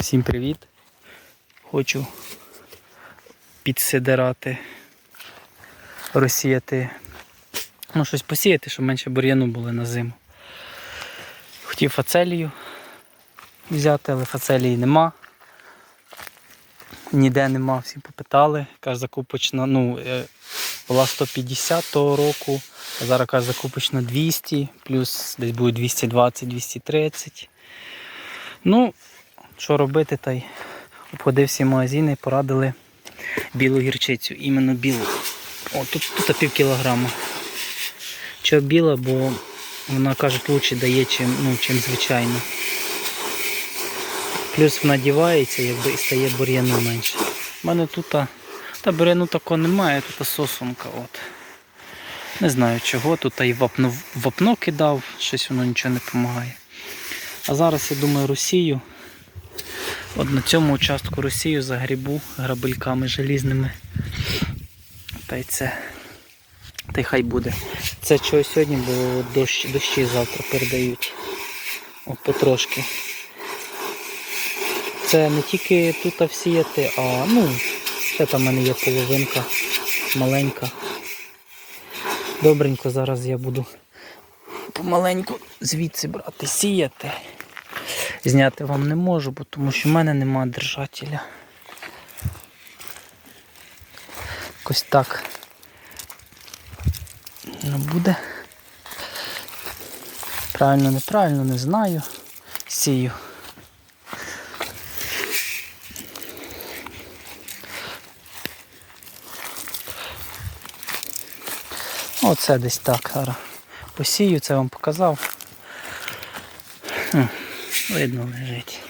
Всім привіт! Хочу підсидирати, розсіяти, ну щось посіяти, щоб менше бур'яну було на зиму. Хотів фацелію взяти, але фацелії нема. Ніде нема, всі попитали. Каже, закупочна, ну, е, була 150 того року, а зараз каже, закупочна 200, плюс десь буде 220-230. Ну, що робити, та й обходив всі магазини і порадили білу гірчицю, іменно білу. О, тут, тут пів кілограма. Чого біла, бо вона кажуть, лучше дає, чим, ну, чим звичайно. Плюс вона дівається якби, і стає бур'яну менше. У мене тут та бур'яну такого немає, тут сосунка. От. Не знаю чого, тут і вапно, вапно кидав, щось воно нічого не допомагає. А зараз я думаю Росію. От на цьому участку Росію загрібу грабельками желізними. Та й це. Та й хай буде. Це чого сьогодні, бо дощ, дощі завтра передають. От потрошки. Це не тільки тут всіяти, а ну, ще там в мене є половинка маленька. Добренько зараз я буду помаленьку звідси брати, сіяти. Зняти вам не можу, бо тому що в мене нема держателя. Якось так. Ну буде. Правильно, неправильно, не знаю. Сію. Оце десь так зараз. Посію, це вам показав. Видно лежить.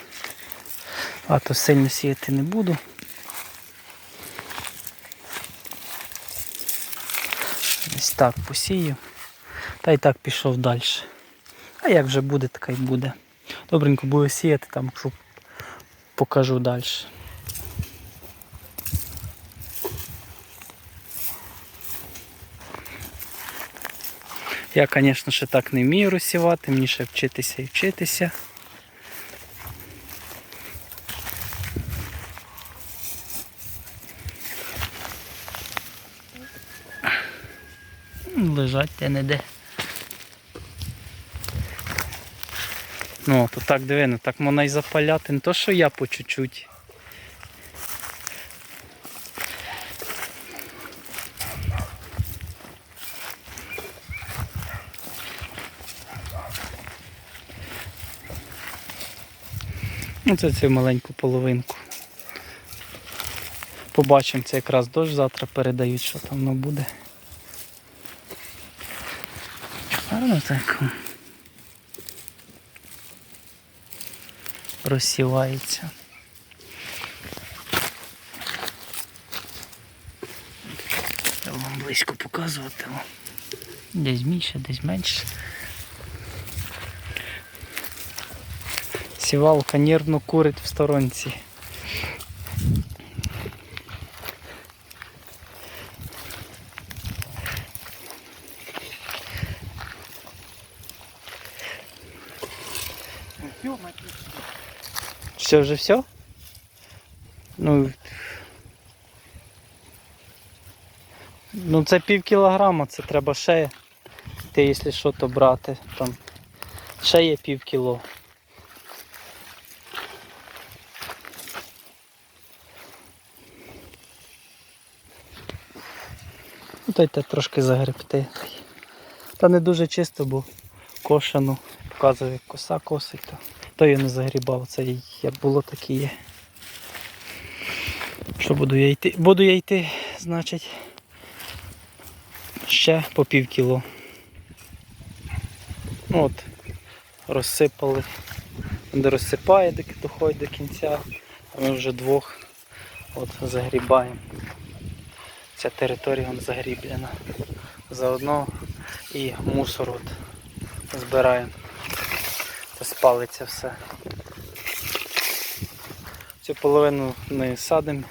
А то сильно сіяти не буду. Десь так посію. Та й так пішов далі. А як вже буде, така й буде. Добренько буду сіяти там, якщо покажу далі. Я, звісно, ще так не вмію розсівати, мені ще вчитися і вчитися. Лежать те не де. Ну, то так диви, ну так можна і запаляти, не то що я по чуть-чуть. Ну, це цю маленьку половинку. Побачимо, це якраз дощ завтра передають, що там воно буде. Гарно. Розсівається. Треба вам близько показувати. Десь більше, десь менше. Сівалка нервно курить в сторонці. Все вже все? Ну, ну це пів кілограма, це треба ще. Ти, якщо що, то брати. Там ще є пів кіло. Ну, та трошки загребти. Та не дуже чисто, бо кошено. Показує, як коса косить. То, то я не загрібав, це як було, так і є. Що буду я йти? Буду я йти, значить, ще по пів кіло. От, розсипали. Де розсипає, доки доходить до кінця, а ми вже двох от загрібаємо. Ця територія вон загріблена. Заодно і мусор от збираємо. Спалиться все. Цю половину не садимо,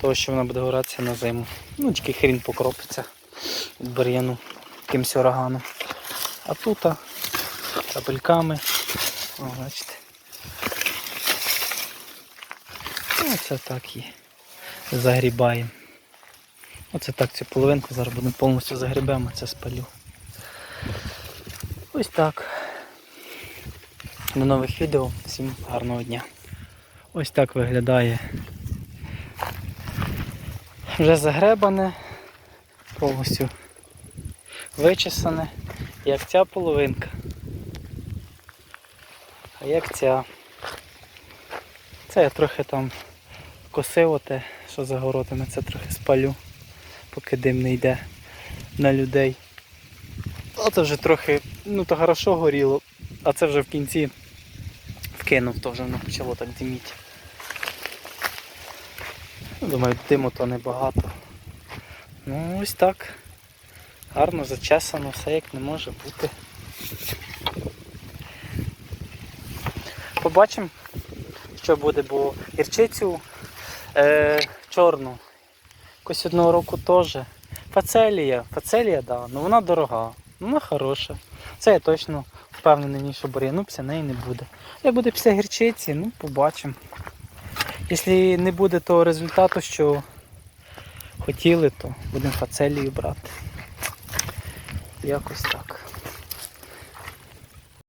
тому що вона буде горатися на зиму. Ну, тільки хрін покропиться від бур'яну якимсь ураганом. А тут капельками, о, бачите. Ну, це так і загрібаємо. Оце так цю половинку зараз будемо повністю загрібемо, це спалю. Ось так. До нових відео. Всім гарного дня. Ось так виглядає. Вже загребане, повністю вичесане, як ця половинка. А як ця. Це я трохи там косив оте, що за городами, це трохи спалю, поки дим не йде на людей. Оце вже трохи, ну то хорошо горіло, а це вже в кінці вкинув, то вже воно почало так диміти. Ну, Думаю, диму то небагато. Ну ось так. Гарно зачесано, все як не може бути. Побачимо, що буде, бо гірчицю е, чорну. Якось одного року теж. Фацелія, фацелія, да, ну вона дорога, ну хороша. Це я точно впевнений, що бур'яну після неї не буде. Як буде після гірчиці, ну побачимо. Якщо не буде того результату, що хотіли, то будемо фацелію брати. Якось так.